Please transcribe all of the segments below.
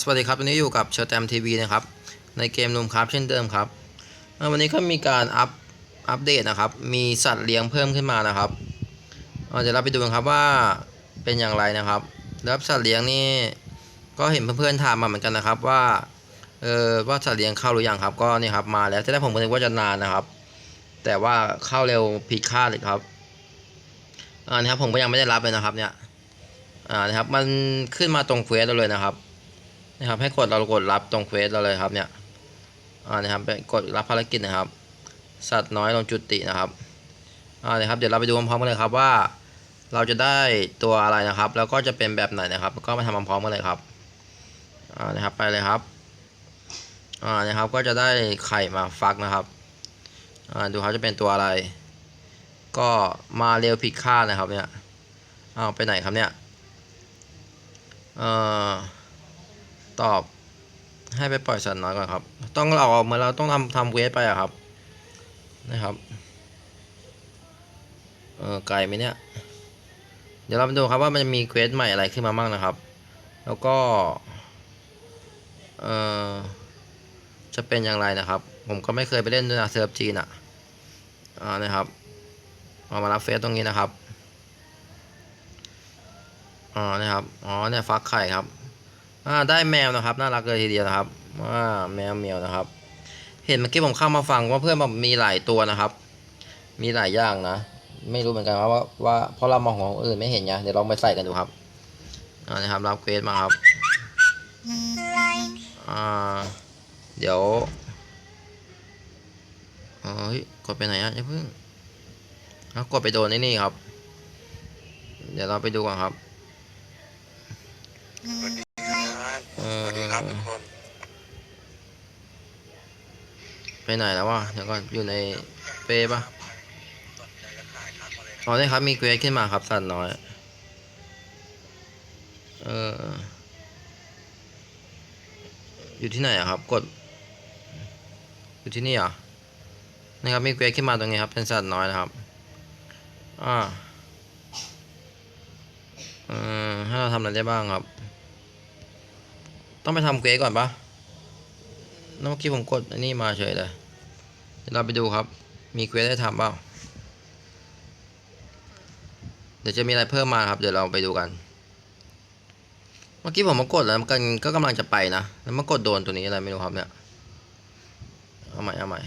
สวัสดีครับวันนี้อยู่กับเชอร์แตมทีวีนะครับ ในเกมนูมครับเช่นเดิมครับ วันนี้ก็มีการอัปอัปเดตนะครับ มีสัตว์เลี้ยงเพิ่มขึ้นมานะครับอ่าเดี๋ยวเราไปดูกันครับว่าเป็นอย่างไรนะครับแล้วสัตว์เลี้ยงนี่ก็เห็นเพื่อนๆถามมาเหมือนกันนะครับว่าเออว่าสัตว์เลี้ยงเข้าหรือยังครับก็นี่ครับมาแล้วที่แรกผมก็นึกว่าจะนานนะครับ แต่ว่าเข้าเร็วผิดคาดเลยครับอ่านะครับผมก็ยังไม่ได้รับเลยนะครับเนี่ยอ่านะครับมันขึ้นมาตรงเควสเราเลยนะครับ นะครับ ให้กดเรากดรับตรงเควสเราเลยครับเนี่ยอ่านะครับไปกดรับภารกิจนะครับ สัตว์น้อยลงจุตินะครับอ่านะครับเดี๋ยวเราไปดูพร้อมๆกันเลยครับว่า เราจะได้ตัวอะไรนะครับ แล้วก็จะเป็นแบบไหนนะครับ ก็มาทำพร้อมๆกันเลยครับอ่านะครับไปเลยครับอ่านะครับก็จะได้ไข่มาฟักนะครับอ่าดูเขาจะเป็นตัวอะไร ก็มาเร็วผิดคาดนะครับเนี่ยอ้าวไปไหนครับเนี่ยเอ่อ ตอบให้ไปปล่อยสัตว์น้อยก่อนครับ ต้องเราออกมาเราต้องทำทำเวทไปอะครับ นะครับ เออไกลไหมเนี่ย เดี๋ยวเราไปดูครับว่ามันจะมีเควสใหม่อะไรขึ้นมาบ้างนะครับ แล้วก็ เออจะเป็นอย่างไรนะครับ ผมก็ไม่เคยไปเล่นด้วยนะเซิร์ฟจีนอะอ่านะครับเอามารับเฟสตรงนี้นะครับ อ๋อ นะครับ อ๋อ เนี่ยฟักไข่ครับ อ่าได้แมวนะครับน่ารักเลยทีเดียวนะครับอ่าแมวแมวนะครับ เห็นเมื่อกี้ผมเข้ามาฟังว่าเพื่อนบอกมีหลายตัวนะครับ มีหลายอย่างนะไม่รู้เหมือนกันว่าว่าว่าเพราะเรามองของอื่นไม่เห็นไงเดี๋ยวลองไปใส่กันดูครับอ่านะครับรับเควสมาครับอ่าเดี๋ยวเฮ้ยกดไปไหนอะอย่าเพิ่งเอากดไปโดนไอ้นี่ครับ เดี๋ยวเราไปดูก่อนครับ ไปไหนแล้ววะเดี๋ยวก่อนอยู่ในเปปะสนใจจะขายทักมาเลยอ๋อได้ครับมีเควสขึ้นมาครับสัตว์น้อย เออ อยู่ที่ไหนอะครับ กด อยู่ที่นี่เหรอะนะครับมีเควสขึ้นมาตรงนี้ครับ เป็นสัตว์น้อยนะครับ อ่าเออให้เราทำอะไรได้บ้างครับ ต้องไปทำเควสก่อนปะเมื่อกี้ผมกดอันนี้มาเฉยเลยเดี๋ยวเราไปดูครับ มีเควสได้ทำเปล่า เดี๋ยวจะมีอะไรเพิ่มมาครับ เดี๋ยวเราไปดูกัน เมื่อกี้ผมมากดแล้วมันก็กำลังจะไปนะ แล้วมากดโดนตัวนี้อะไรไม่รู้ครับเนี่ย เอาใหม่เอาใหม่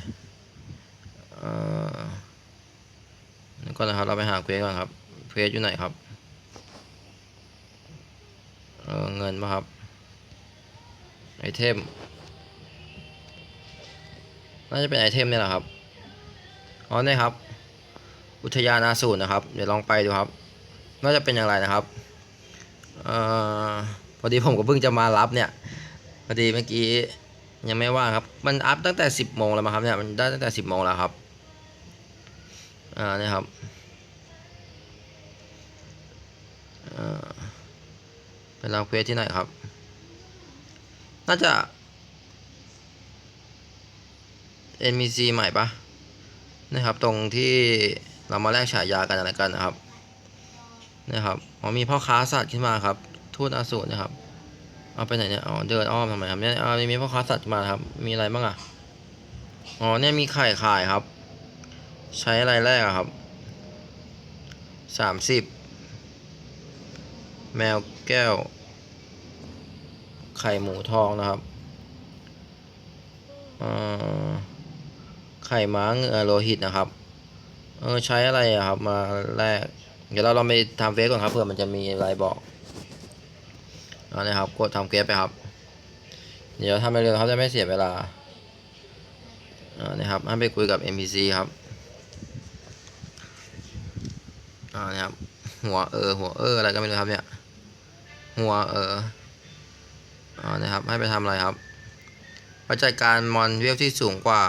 เอ่อนี่ก่อนนะครับเราไปหาเควสก่อนครับ เควสอยู่ไหนครับ เออเงินป่ะครับ ไอเทม น่าจะเป็นไอเทมเนี่ยแหละครับ อ๋อเนี่ยครับ อุทยานอาสูรนะครับ เดี๋ยวลองไปดูครับ น่าจะเป็นอย่างไรนะครับออพอดีผมก็เพิ่งจะมารับเนี่ย พอดีเมื่อกี้ยังไม่ว่างครับ มันอัพตั้งแต่สิบโมงแล้วมั้งครับเนี่ย มันได้ตั้งแต่สิบโมงแล้วครับ อ่านี่ครับเป็นรับเควสที่ไหนครับ น่าจะ NPC ใหม่ปะนะครับ ตรงที่เรามาแลกฉายากันอะไรกันนะครับนะครับอ๋อมีพ่อค้าสัตว์ขึ้นมาครับ ทูตอสูรนะครับ เอาไปไหนเนี่ยอ๋อเดินอ้อมทำไมครับเนี่ยอ๋อมีพ่อค้าสัตว์มาครับ มีอะไรบ้างอะอ๋อเนี่ยมีไข่ขายครับ ใช้อะไรแรกอะครับสามสิบแมวแก้ว ไข่หมูทองนะครับไข่ม้าเหงือโลหิตนะครับเออใช้อะไรอะครับมาแรก เดี๋ยวเราลองไปทำเฟซก่อนครับเผื่อมันจะมีอะไรบอกเอาเลยครับกดทำเฟซไปครับ เดี๋ยวทำไปเร็วครับจะไม่เสียเวลาอ่านะครับให้ไปคุยกับ NPC ครับอ่านะครับหัวเออหัวเอออะไรก็ไม่รู้ครับเนี่ยหัวเอออ่า นะครับ ให้ไปทำอะไรครับไปจัดการมอนเวลที่สูงกว่า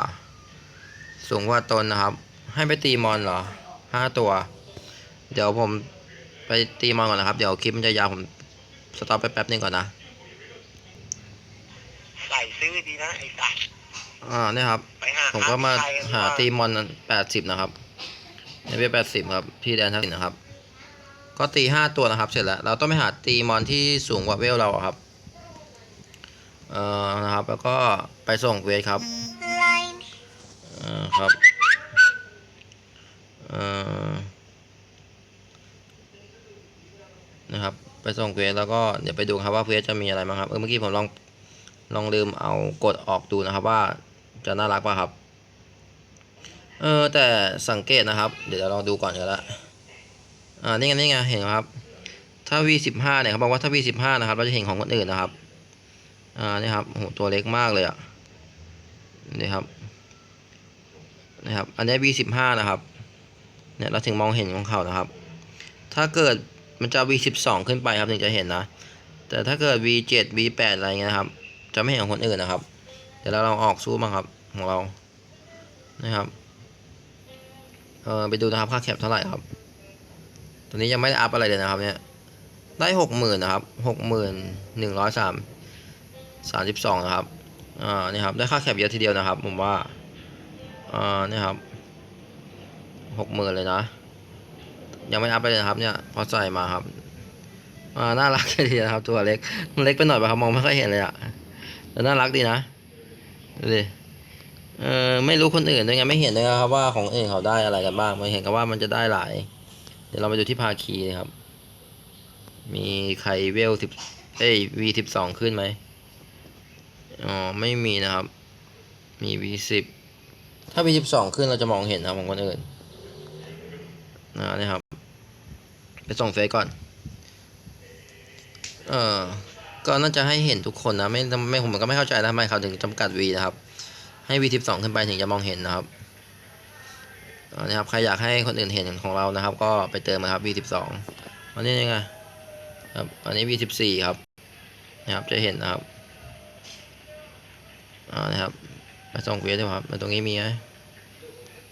สูงกว่าตนนะครับ ให้ไปตีมอนเหรอห้าตัว เดี๋ยวผมไปตีมอนก่อนนะครับ เดี๋ยวคลิปมันจะยาวผมสต็อปไปแป๊บนึงก่อนนะใส่ซื้อดีนะไอ้สัตว์อ่าเนี่ยครับไปหาผมก็มาใครนหาว่ตีมอนแปดสิบนะครับในเว็บแปดสิบครับที่แดนทักษิณนะครับ ก็ตีห้าตัวนะครับ เสร็จแล้ว เราต้องไปหาตีมอนที่สูงกว่าเวลเราอะครับ เอ่อนะครับ แล้วก็ไปส่งเวสครับเอ่อครับเอ่อนะครับ ไปส่งเวสแล้วก็เดี๋ยวไปดูครับว่าเวสจะมีอะไรบ้างครับเออเมื่อกี้ผมลองลองลืมเอากดออกดูนะครับว่าจะน่ารักป่ะครับ เออแต่สังเกตนะครับ เดี๋ยวเราลองดูก่อนก็ได้อ่านี่ไงนี่ไงเห็นไหมครับ ถ้า V15 เนี่ยเขาบอกว่าถ้า V15 นะครับ เราจะเห็นของคนอื่นนะครับ อ่านี่ครับโหตัวเล็กมากเลยอะนี่ครับนะครับ อันนี้ V15 นะครับเนี่ยเราถึงมองเห็นของเขานะครับ ถ้าเกิดมันจะ V12 ขึ้นไปครับถึงจะเห็นนะ แต่ถ้าเกิด V7 V8 อะไรเงี้ยครับ จะไม่เห็นของคนอื่นนะครับ เดี๋ยวเราลองออกสู้บ้างครับของเรานะครับเออไปดูนะครับค่าแคปเท่าไหร่ครับ ตัวนี้ยังไม่ได้อัพอะไรเลยนะครับเนี่ยได้หกหมื่นนะครับหกหมื่นหนึ่งร้อยสาม สามสิบสองนะครับ อ่า นี่ครับ ได้ค่าแคปเยอะทีเดียวนะครับ ผมว่า อ่า นี่ครับหกหมื่นเลยนะ ยังไม่อัพไปเลยนะครับเนี่ย พอใส่มาครับ อ่า น่ารักดีนะครับ ตัวเล็ก มันเล็กไปหน่อยป่ะครับ มองไม่ค่อยเห็นเลยอะแต่น่ารักดีนะ ดูดิเออไม่รู้คนอื่นด้วยไงไม่เห็นเลยครับว่าของอื่นเขาได้อะไรกันบ้างไม่เห็นกับว่ามันจะได้หลาย เดี๋ยวเราไปดูที่ภาคีนะครับ มีใครเวลสิบเอ้ยวีสิบสองขึ้นไหม อ๋อไม่มีนะครับ มีวีสิบถ้าวีสิบสองขึ้นเราจะมองเห็นนะครับของคนอื่นอ่านี่ครับ ไปส่งเฟซก่อน เออก็น่าจะให้เห็นทุกคนนะไม่ไม่ผมก็ไม่เข้าใจนะทำไมเขาถึงจำกัดวีนะครับ ให้ V12 ขึ้นไปถึงจะมองเห็นนะครับอันนี้ครับใครอยากให้คนอื่นเห็นของเรานะครับ ก็ไปเติมนะครับ V12 อันนี้ยังไงครับอันนี้ V14 ครับนะครับจะเห็นนะครับ อ่านะครับไปส่งเวทด้วยครับแล้วตรงนี้มีไหม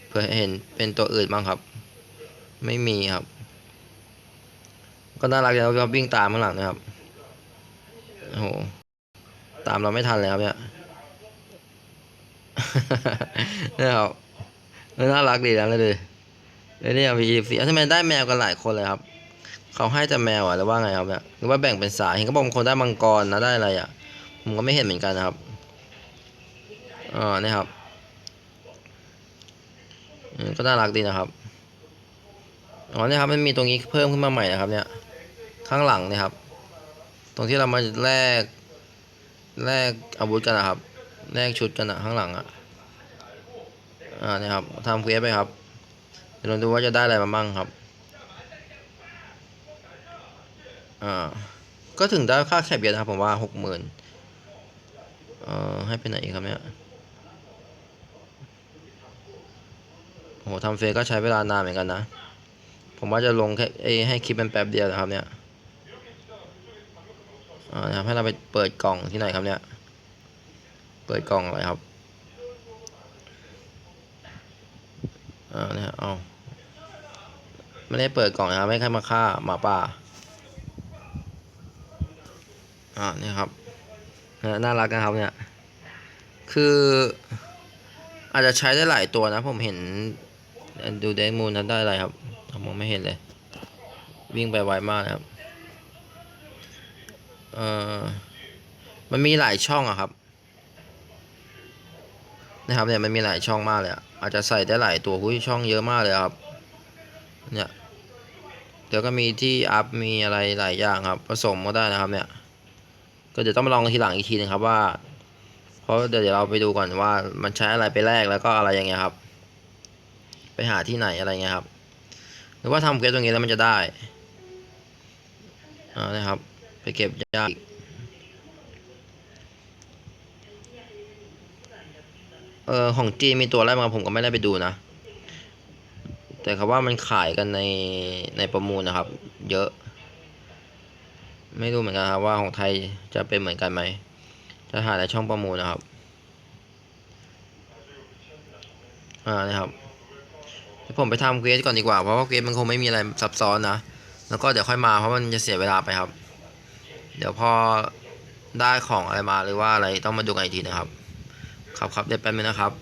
เพื่อให้เห็นเป็นตัวอื่นบ้างครับ ไม่มีครับ ก็น่ารักแล้วเราวิ่งตามข้างหลังนะครับโอ้โหตามเราไม่ทันเลยครับเนี่ยนี่ครับน่ารักดีนะเลยดิเนี่ยมีสีทำไมได้แมวกันหลายคนเลยครับ เขาให้แต่แมวอะหรือว่าไงครับเนี่ยหรือว่าแบ่งเป็นสายเห็นเขาบอกคนได้มังกรนะได้อะไรอะ ผมก็ไม่เห็นเหมือนกันนะครับ อ่านี่ครับอืมก็น่ารักดีนะครับอ๋อเนี่ยครับมันมีตรงนี้เพิ่มขึ้นมาใหม่นะครับ เนี่ย ข้างหลังเนี่ยครับ ตรงที่เรามาแลกแลกอาวุธกันนะครับแลกชุดกันอะข้างหลังอะอ่าเนี่ยครับทำเควสไปครับเดี๋ยวเราดูว่าจะได้อะไรมาบ้างครับอ่าก็ถึงได้ค่าแคปเยอะนะครับผมว่าหกหมื่นเอ่อให้เป็นไหนอีกครับเนี่ย โหทำเฟซก็ใช้เวลานานเหมือนกันนะ ผมว่าจะลงแค่ให้คลิปมันแป๊บเดียวนะครับเนี่ยอ่านะครับให้เราไปเปิดกล่องที่ไหนครับเนี่ย เปิดกล่องอะไรครับอ่าเนี่ยเอาไม่ได้เปิดกล่องนะครับไม่ใครมาฆ่าหมาป่าอ่าเนี่ยครับนะน่ารักนะครับเนี่ย คืออาจจะใช้ได้หลายตัวนะผมเห็น ดูเดมูนนั้นได้อะไรครับมองไม่เห็นเลย วิ่งไปไวมากนะครับเอ่อมันมีหลายช่องอะครับ นะครับเนี่ยมันมีหลายช่องมากเลยออาจจะใส่ได้หลายตัวหุ้ยช่องเยอะมากเลยครับ เนี่ยเดี๋ยวก็มีที่อัพมีอะไรหลายอย่างครับ ผสมก็ได้นะครับเนี่ย ก็เดี๋ยวต้องมาลองทีหลังอีกทีนึงครับว่า เพราะเดี๋ยวเราไปดูก่อนว่ามันใช้อะไรไปแลกแล้วก็อะไรอย่างเงี้ยครับ ไปหาที่ไหนอะไรเงี้ยครับ หรือว่าทำเกมตรงนี้แล้วมันจะได้อ่านะครับ ไปเก็บยากอีกเออของจีนมีตัวอะไรมาผมก็ไม่ได้ไปดูนะ แต่เขาว่ามันขายกันในในประมูลนะครับ เยอะ ไม่รู้เหมือนกันครับว่าของไทยจะเป็นเหมือนกันไหมจะหาในช่องประมูลนะครับ อ่านะครับ ดี๋ยวผมไปทำเควสก่อนดีกว่า เพราะว่าเควสมันคงไม่มีอะไรซับซ้อนนะ แล้วก็เดี๋ยวค่อยมาเพราะมันจะเสียเวลาไปครับ เดี๋ยวพอได้ของอะไรมาหรือว่าอะไรต้องมาดูกันอีกทีนะครับ ครับครับเดี๋ยวแป๊บนึงนะครับ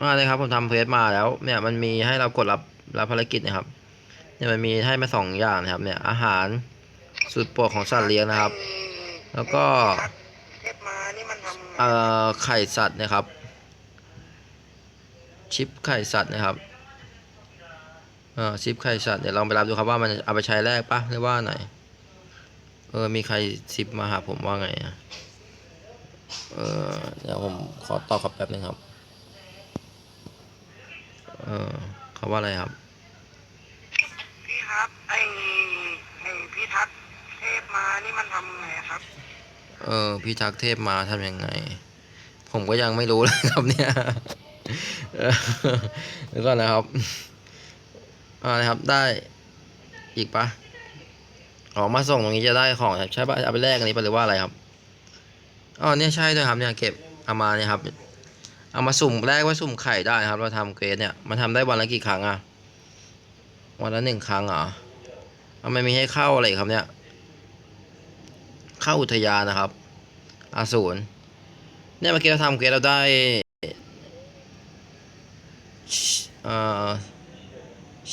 มาเลยครับผมทำเพจมาแล้วเนี่ยมันมีให้เรากดรับรับภารกิจนะครับเนี่ยมันมีให้มาสองอย่างนะครับ เนี่ยอาหารสุดโปรดของสัตว์เลี้ยงนะครับ แล้วก็เทปมานี่มันทำเอ่อไข่สัตว์นะครับ ชิปไข่สัตว์นะครับเอ่อชิปไข่สัตว์เดี๋ยวลองไปรับดูครับว่ามันเอาไปใช้แรกปะหรือว่าไหนเออมีใครชิปมาหาผมว่าไงอะเออเดี๋ยวผมขอตอบครับแป๊บนึงครับเออเขาว่าอะไรครับพี่ครับไอไอพี่ทักเทปมานี่มันทำไงครับ เออพี่ทักเทพมาทำยังไง ผมก็ยังไม่รู้เลยครับเนี่ย เออเดี๋ยวก่อนนะครับอ่านะครับได้อีกปะอ๋อมาส่งตรงนี้จะได้ของใช่ปะเอาไปแลกอันนี้ปะหรือว่าอะไรครับอ๋อเนี่ยใช่ด้วยครับเนี่ยเก็บเอามาเนี่ยครับ เอามาสุ่มแรกไว้สุ่มไข่ได้ครับ เราทำเกรดเนี่ยมันทำได้วันละกี่ครั้งอะวันละหนึ่งครั้งเหรอเอาไม่มีให้เข้าอะไรครับเนี่ย เข้าอุทยานนะครับอาสูรเนี่ยเมื่อกี้เราทำเกรดเราได้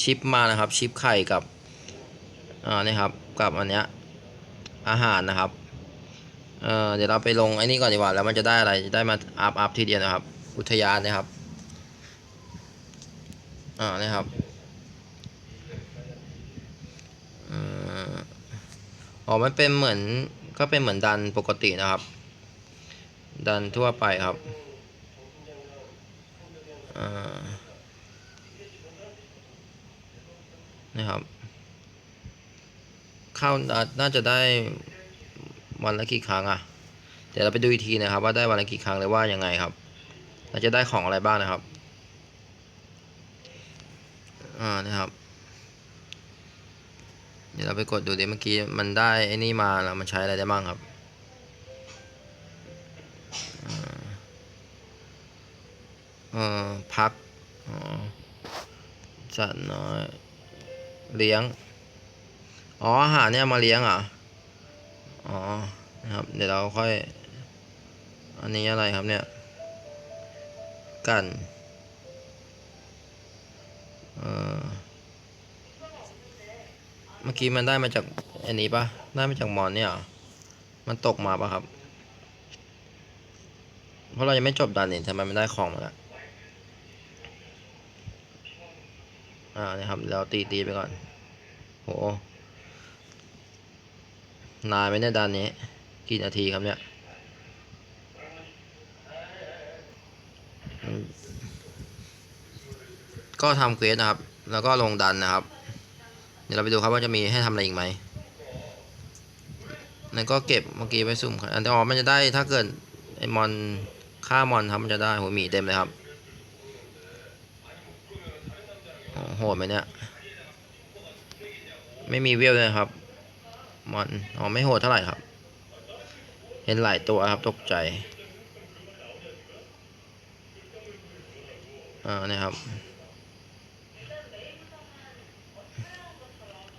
ชิปมานะครับ ชิปไข่กับนี่ครับกับอันเนี้ยอาหารนะครับเเดี๋ยวเราไปลงไอ้นี่ก่อนดีกว่าแล้วมันจะได้อะไรจะได้มาอัพอัพทีเดียวนะครับ อุทยานนะครับอ่านี่ครับอ่ออ๋อมันเป็นเหมือนก็เป็นเหมือนดันปกตินะครับ ดันทั่วไปครับอ่า นี่ครับเข้าน่าจะได้วันละกี่ครั้งอะเดี๋ยวเราไปดูอีกทีนะครับ ว่าได้วันละกี่ครั้งหรือว่ายังไงครับเราจะได้ของอะไรบ้างนะครับอ่านะครับ เดี๋ยวเราไปกดดูดิเมื่อกี้มันได้ไอ้นี่มาแล้วมันใช้อะไรได้บ้างครับอ่าเอ่อพักอ๋อจัดน้อย เลี้ยง อ๋ออาหารเนี่ยมาเลี้ยงเหรอะอ๋อ นะครับ เดี๋ยวเราค่อย อันนี้อะไรครับเนี่ย กัน เอ่อ เมื่อกี้มันได้มาจากอันนี้ปะได้มาจากมอนเนี่ย มันตกมาปะครับ เพราะเรายังไม่จบดันนี่ทำไมมันได้ของมาละ อ่านี่ครับเราตีตีไปก่อน โห นานไหมเนี่ยดันนี้ กี่นาทีครับเนี่ยก็ทำเควสนะครับ แล้วก็ลงดันนะครับ เดี๋ยวเราไปดูครับว่าจะมีให้ทำอะไรอีกไหมนั่นก็เก็บเมื่อกี้ไปสุ่มครับอันนี้อ๋อมันจะได้ถ้าเกิดไอมอนฆ่ามอนครับมันจะได้หัวหมีเต็มเลยครับโอ้โห ดไหมเนี่ย ไม่มีเวลเลยครับ มอน อ๋อ ไม่โหดเท่าไหร่ครับ เห็นหลายตัวครับ ตกใจ อ่านี่ครับ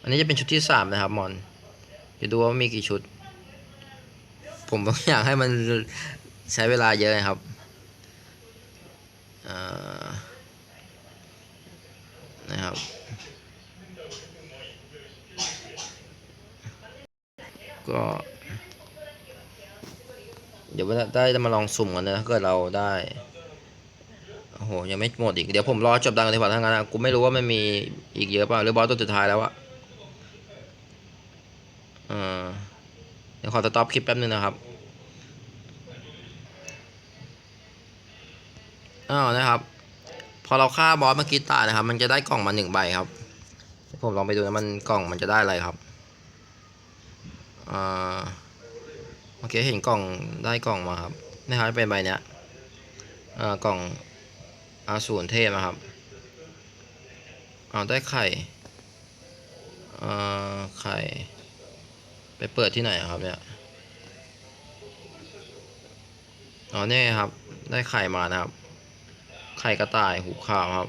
อันนี้จะเป็นชุดที่สามนะครับ มอนจะดูว่ามีกี่ชุด ผมอยากให้มันใช้เวลาเยอะนะครับ อ่า นะครับก็เดี๋ยวว่าได้จะมาลองสุ่มกันนะถ้าเกิดเราได้โอ้โหยังไม่หมดอีกเดี๋ยวผมรอจบดังกันดีกว่าทั้งนั้นนะกูไม่รู้ว่ามันมีอีกเยอะเปล่าหรือบอสตัวสุดท้ายแล้วอะเออเดี๋ยวขอสต็อปคลิปแป๊บนึงนะครับอ้าวนะครับ พอเราฆ่าบอสเมื่อกี้ตายนะครับ มันจะได้กล่องมาหนึ่งใบครับ ผมลองไปดูนะมันกล่องมันจะได้อะไรครับอ่าโอเคเห็นกล่องได้กล่องมาครับนะครับเป็นใบเนี้ยอ่ากล่องอาสูรเทพนะครับเอาได้ไข่อ่าไข่ ไปเปิดที่ไหนครับเนี่ยอ๋อเนี่ยครับ ได้ไข่มานะครับ ไข่กระต่ายหูขาวครับ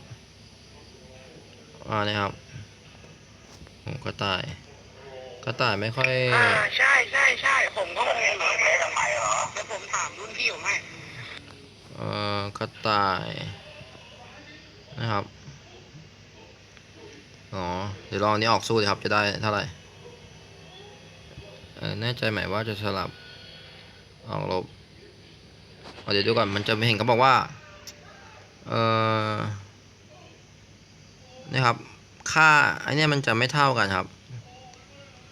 อ่าเนี่ยครับหูกระต่าย กระต่ายไม่ค่อยอ่าใช่ใช่ใช่ผมก็งงเหมือนกันทำไมเหรอแล้วผมถามรุ่นพี่ผมให้เอ่อกระต่ายนะครับ อ๋อ เดี๋ยวลองอันนี้ออกสู้ดีครับจะได้เท่าไหร่เออแน่ใจไหมว่าจะสลับออกลบเอาเดี๋ยวดูก่อนมันจะไม่เห็นเขาบอกว่า เออนี่ครับค่าไอเนี้ยมันจะไม่เท่ากันครับ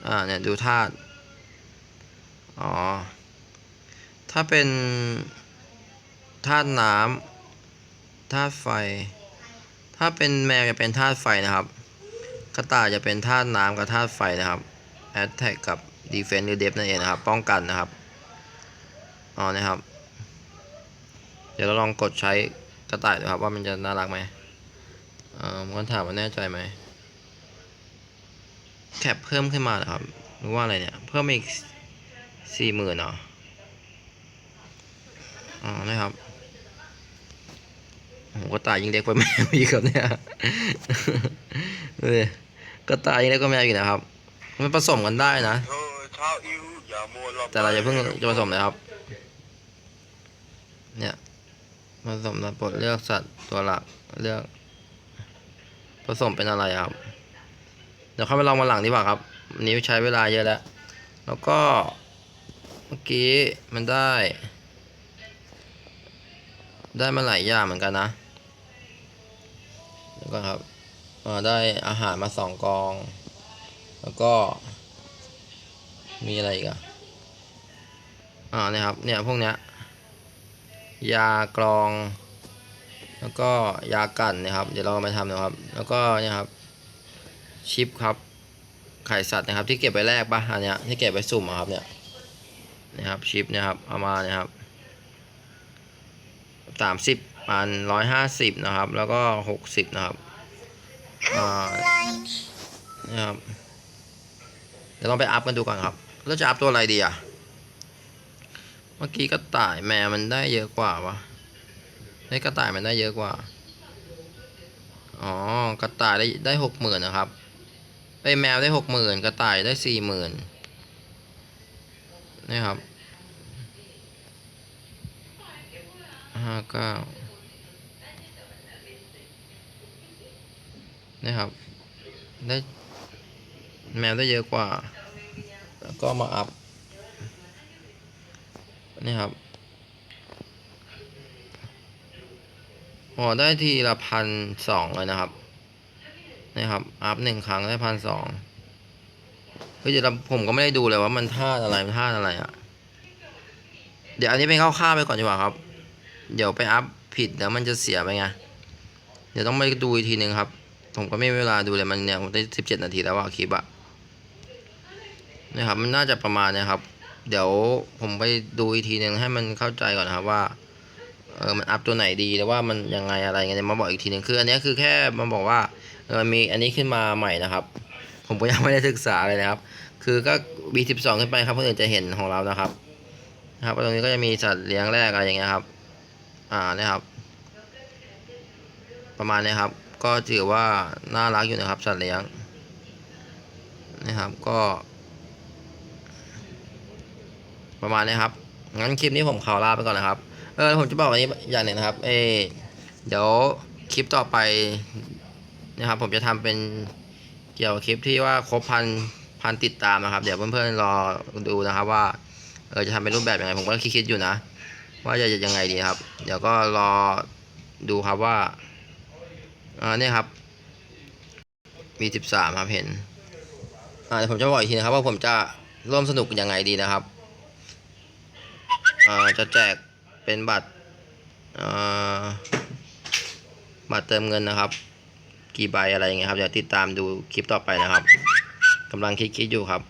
อ่าเนี่ยดูธาตุ อ๋อ ถ้าเป็นธาตุน้ำธาตุไฟ ถ้าเป็นแมวจะเป็นธาตุไฟนะครับ กระต่ายจะเป็นธาตุน้ำกับธาตุไฟนะครับ Attack กับ Defense หรือ Def นั่นเองนะครับ ป้องกันนะครับ อ๋อนะครับ เดี๋ยวเราลองกดใช้ กระต่ายดูครับว่ามันจะน่ารักไหมเอ่อผมก็ถามว่าแน่ใจไหมแคปเพิ่มขึ้นมาเหรอครับหรือว่าอะไรเนี่ยเพิ่มอีกสี่หมื่นเหรออ๋อนะครับโอ้กระต่ายยิงเล็กกว่าแมวอีกครับเนี่ยดูดิกระต่ายยิงเล็กกว่าแมวอีกนะครับ มันผสมกันได้นะ แต่เราจะเพิ่งจะผสมนะครับ เนี่ย ผสมนะปลดเลือกสัตว์ตัวหลักเลือก ผสมเป็นอะไรครับ เดี๋ยวเข้าไปลองมาหลังดีกว่าครับนนี้ใช้เวลาเยอะแล้ว แล้วก็เมื่อกี้มันได้ ได้มาหลายอย่างเหมือนกันนะแล้วก็ครับได้อาหารมาสองกอง แล้วก็ มีอะไรอีกอะอ่าเนี่ยครับ เนี่ยพวกเนี้ย ยากรอง แล้วก็ยากันนะครับ เดี๋ยวเรามาทำนะครับ แล้วก็เนี่ยครับชิปครับไข่สัตว์นะครับ ที่เก็บไปแรกปะอันเนี้ยที่เก็บไปสุ่มอะครับเนี่ยนะครับชิปเนี่ยครับเอามาเนี่ยครับสามสิบปันร้อยห้าสิบนะครับ แล้วก็หกสิบนะครับอ่าเนี่ยครับเดี๋ยวลองไปอัพกันดูก่อนครับ แล้วจะอัพตัวอะไรดีอะ เมื่อกี้กระต่ายแมวมันได้เยอะกว่าวะได้กระต่ายมันได้เยอะกว่า อ๋อกระต่ายได้ได้หกหมื่นนะครับไอแมวได้หกหมื่นกระต่ายได้สี่หมื่นนี่ครับห้าเก้านี่ครับ ได้แมวได้เยอะกว่า แล้วก็มาอัพ นี่ครับอ๋อได้ทีละพันสองเลยนะครับนี่ครับอัพหนึ่งครั้งได้พันสองเฮ้ยเดี๋ยวผมก็ไม่ได้ดูเลยว่ามันท่าอะไรมันท่าอะไรอะเดี๋ยวอันนี้เป็นคร่าวๆไปก่อนดีกว่าครับ เดี๋ยวไปอัพผิดเดี๋ยวมันจะเสียไปไงเดี๋ยวต้องไปดูอีกทีหนึ่งครับ ผมก็ไม่มีเวลาดูเลยมันเนี่ยผมได้สิบเจ็ดนาทีแล้วว่าคลิปอะนะครับมันน่าจะประมาณนี้ครับ เดี๋ยวผมไปดูอีกทีหนึ่งให้มันเข้าใจก่อนนะครับว่าเออมันอัพตัวไหนดีหรือว่ามันยังไงอะไรเงี้ยมาบอกอีกทีหนึ่งคืออันนี้คือแค่มาบอกว่าเออมันมีอันนี้ขึ้นมาใหม่นะครับ ผมก็ยังไม่ได้ศึกษาเลยนะครับ คือก็ B12 ขึ้นไปครับคนอื่นจะเห็นของเรานะครับนะครับตรงนี้ก็จะมีสัตว์เลี้ยงแรกอะไรอย่างเงี้ยครับอ่านะครับ ประมาณนี้ครับ ก็ถือว่าน่ารักอยู่นะครับ สัตว์เลี้ยงนะครับก็ ประมาณนี้ครับ งั้นคลิปนี้ผมขอลาไปก่อนนะครับ เออผมจะบอกอันนี้อย่างหนึ่งนะครับ เอเดี๋ยวคลิปต่อไปนะครับ ผมจะทำเป็นเกี่ยวกับคลิปที่ว่าครบพันพันติดตามนะครับ เดี๋ยวเพื่อนๆรอดูนะครับว่าเออจะทำเป็นรูปแบบยังไงผมก็คิดๆอยู่นะ ว่าจะยังไงดีครับ เดี๋ยวก็รอดูครับว่าอ่าเนี่ยครับ มีสิบสามครับเห็นอ่าเดี๋ยวผมจะบอกอีกทีนะครับว่าผมจะร่วมสนุกยังไงดีนะครับ จะแจกเป็นบัตรบัตรเติมเงินนะครับ กี่ใบอะไรอย่างเงี้ยครับเดี๋ยวติดตามดูคลิปต่อไปนะครับกำลังคิดๆอยู่ครับ